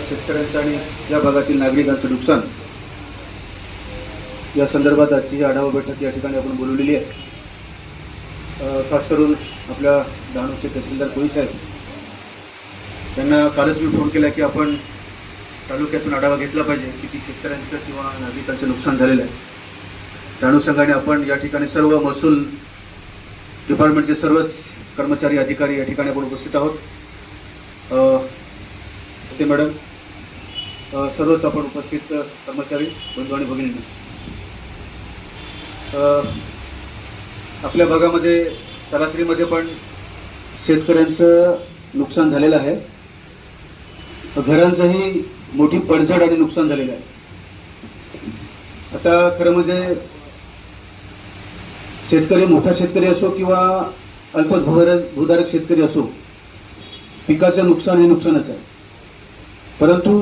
शेतकऱ्यांचं आणि या भागातील नागरिकांचं नुकसान या संदर्भात आजची आढावा बैठक या ठिकाणी आपण बोलवलेली आहे. खास करून आपल्या डहाणूचे तहसीलदार कोळी साहेब त्यांना कालच मी फोन केला की आपण तालुक्यातून आढावा घेतला पाहिजे किती शेतकऱ्यांचं किंवा नागरिकांचं नुकसान झालेलं आहे. त्या अनुषंगाने आपण या ठिकाणी सर्व महसूल डिपार्टमेंटचे सर्वच कर्मचारी अधिकारी या ठिकाणी आपण उपस्थित आहोत. ते मॅडम. सर्वच आपण उपस्थित कर्मचारी बंधू आणि भगिनी आपल्या भागामध्ये तलासरीमध्ये पण शेतकऱ्यांचं नुकसान झालेलं आहे. घरांचंही मोठी पडझड आणि नुकसान झालेलं आहे. आता खरं म्हणजे शेतकरी मोठा शेतकरी असो किंवा अल्प भूधारक शेतकरी असो पिकाचं नुकसान हे नुकसानच आहे. परंतु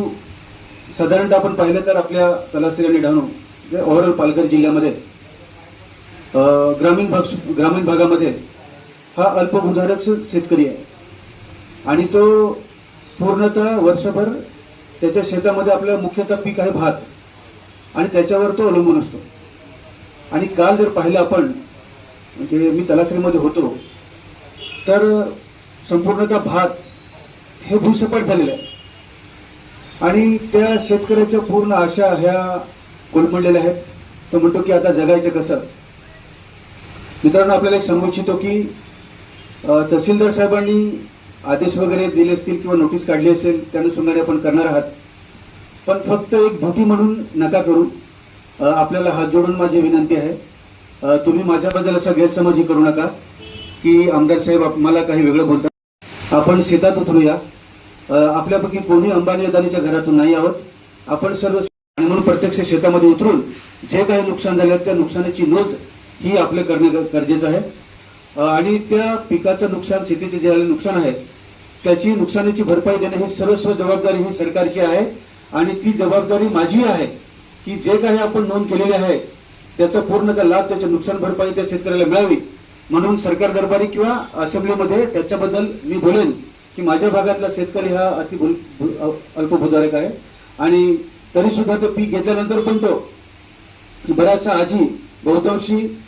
साधारणतः आपण पाहिलं तर आपल्या तलासरी आणि डहाणू ओव्हरऑल पालघर जिल्ह्यामध्ये ग्रामीण भाग ग्रामीण भागामध्ये हा अल्पभूधारक शेतकरी आहे. आणि तो पूर्णतः वर्षभर त्याच्या शेतामध्ये आपलं मुख्यतः पीक आहे भात. आणि त्याच्यावर तो अवलंबून असतो. आणि काल जर पाहिलं आपण म्हणजे मी तलासरीमध्ये होतो. तर संपूर्णतः भात हे भूसपाट झालेलं आहे. आणि त्या शेतकऱ्याच्या पूर्ण आशा ह्या कोलमडलेल्या आहेत. तो म्हणतो की आता जगायचं कसं? मित्रांनो आपल्याला एक सांगू इच्छितो की तहसीलदार साहेबांनी आदेश वगैरे दिले असतील किंवा नोटीस काढली असेल त्या अनुषंगाने आपण करणार आहात. पण फक्त एक भूटी म्हणून नका करू. आपल्याला हात जोडून माझी विनंती आहे. तुम्ही माझ्याबद्दल असा गैरसमजही करू नका की आमदार साहेब मला काही वेगळं बोलतात. आपण शेतात उतरूया. आपल्यापैकी कोणी अंबानी अदानीच्या घरातून नाही आहोत. आपण सर्व आणि म्हणून प्रत्यक्ष शेतामध्ये उतरून जे काही नुकसान झालं त्या नुकसानाची नोंद ही आपलं करणं गरजेचं आहे. आणि त्या पिकाचं नुकसान शेतीचे जे नुकसान आहे त्याची नुकसानीची भरपाई देणं ही सर्वस्व जबाबदारी ही सरकारची आहे. आणि ती जबाबदारी माझी आहे की जे काही आपण नोंद केलेली आहे त्याचा पूर्ण लाभ त्याची नुकसान भरपाई त्या शेतकऱ्याला मिळावी. म्हणून सरकार दरबारी किंवा असेंब्लीमध्ये त्याच्याबद्दल मी बोलेन की माझ्या भागातला शेतकरी हा अति भू- अल्पभूधारक आहे. आणि तरी सुद्धा तो पीक घेतल्यानंतर पण तो की बऱ्याचशा आजी बहुतांशी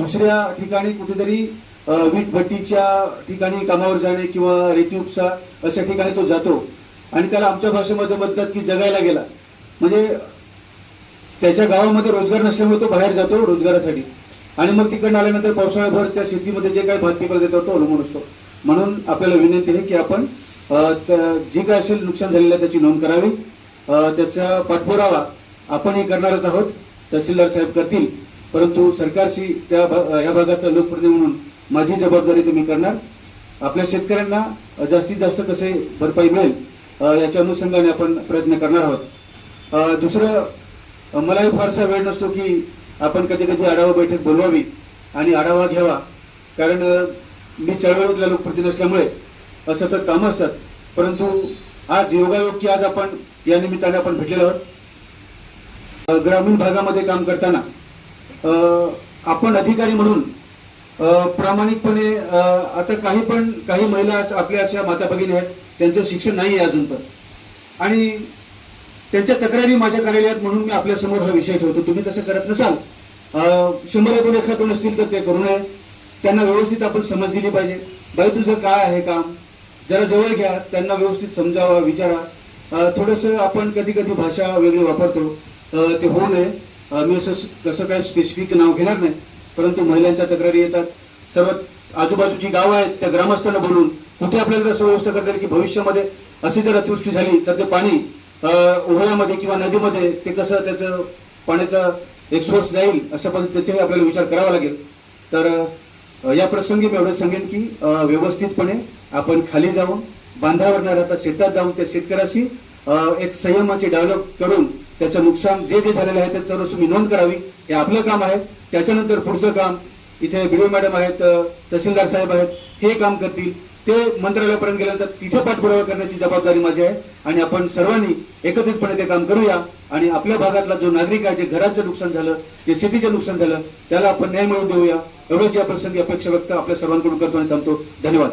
दुसऱ्या ठिकाणी कुठेतरी वीट भट्टीच्या ठिकाणी कामावर जाणे किंवा रेती उपसा अशा ठिकाणी तो जातो. आणि त्याला आमच्या भाषेमध्ये म्हणतात की जगायला गेला. म्हणजे त्याच्या गावामध्ये रोजगार नसल्यामुळे तो बाहेर जातो रोजगारासाठी. आणि मग तिकडनं आल्यानंतर पावसाळ्याभर त्या शेतीमध्ये जे काही भात पिकवलं त्याच्यावर तो अवलंबून असतो. म्हणून आपल्याला विनंती आहे की आपण अ, जे काय असेल नुकसान झालेलं आहे त्याची नोंद करावी. त्याचा पाठपुरावा आपणही करणारच आहोत. तहसीलदार साहेब करतील. परंतु सरकारशी त्या भा- या भागाचा लोकप्रतिनिधी म्हणून माझी जबाबदारी तुम्ही करणार. आपल्या शेतकऱ्यांना जास्तीत जास्त कसे भरपाई मिळेल याच्या अनुषंगाने आपण प्रयत्न करणार आहोत. दुसरं मलाही फारसा वेळ नसतो की आपण कधी कधी आढावा बैठक बोलवावी आणि आढावा घ्यावा. कारण मी चळवळीतला लोकप्रतिनिधी असल्यामुळे सतत कामं असतात. परंतु आज योगायोग की आज आपण या निमित्ताने आपण भेटलेलो आहोत. ग्रामीण भागामध्ये काम करताना आपण अधिकारी म्हणून प्रामाणिकपणे आता काही पण काही महिला आपल्या अशा माता भगिनी आहेत त्यांचं शिक्षण नाही आहे अजून पण आणि त्यांच्या तक्रारी माझ्या कार्यालयात म्हणून मी आपल्यासमोर हा विषय ठेवतो. तुम्ही तसं करत नसाल अ, शंभरातून एखादून असतील तर ते करू नये. त्यांना व्यवस्थित आपण समज दिली पाहिजे. बाई तुझं काय आहे काम? जरा जवळ घ्या त्यांना व्यवस्थित समजावा विचारा. थोडंसं आपण कधी कधी भाषा वेगळी वापरतो. ते होऊ नये. मी असं कसं काय स्पेसिफिक नाव घेणार नाही. परंतु महिलांच्या तक्रारी येतात. सर्व आजूबाजूची गावं आहेत त्या ग्रामस्थांना बोलून कुठे आपल्याला असं व्यवस्था करता येईल की भविष्यामध्ये अशी जर अतिवृष्टी झाली तर ते पाणी ओहळ्यामध्ये किंवा नदीमध्ये ते कसं त्याचं पाण्याचा एक सोर्स जाईल अशा पद्धतीचाही आपल्याला विचार करावा लागेल. तर या प्रसंगी मी एवढं सांगेन की व्यवस्थितपणे आपण खाली जाऊन बांधावर न राहता शेतात जाऊन त्या शेतकऱ्याशी एक संयमाचे डायलॉग करून त्याचं नुकसान जे जे झालेलं आहे त्याच्यावर तुम्ही नोंद करावी हे आपलं काम आहे. त्याच्यानंतर पुढचं काम इथे बी मॅडम आहेत तहसीलदार साहेब आहेत हे काम करतील. ते मंत्रालयापर्यंत गेल्यानंतर तिथे पाठपुरावा करण्याची जबाबदारी माझी आहे. आणि आपण सर्वांनी एकत्रितपणे ते काम करूया. आणि आपल्या भागातला जो नागरिक आहे जे घराचं नुकसान झालं जे शेतीचं नुकसान झालं त्याला आपण न्याय मिळवून देऊया. एवढंच या प्रसंगी अपेक्षा व्यक्त आपल्या सर्वांकडून करतो आणि थांबतो. धन्यवाद.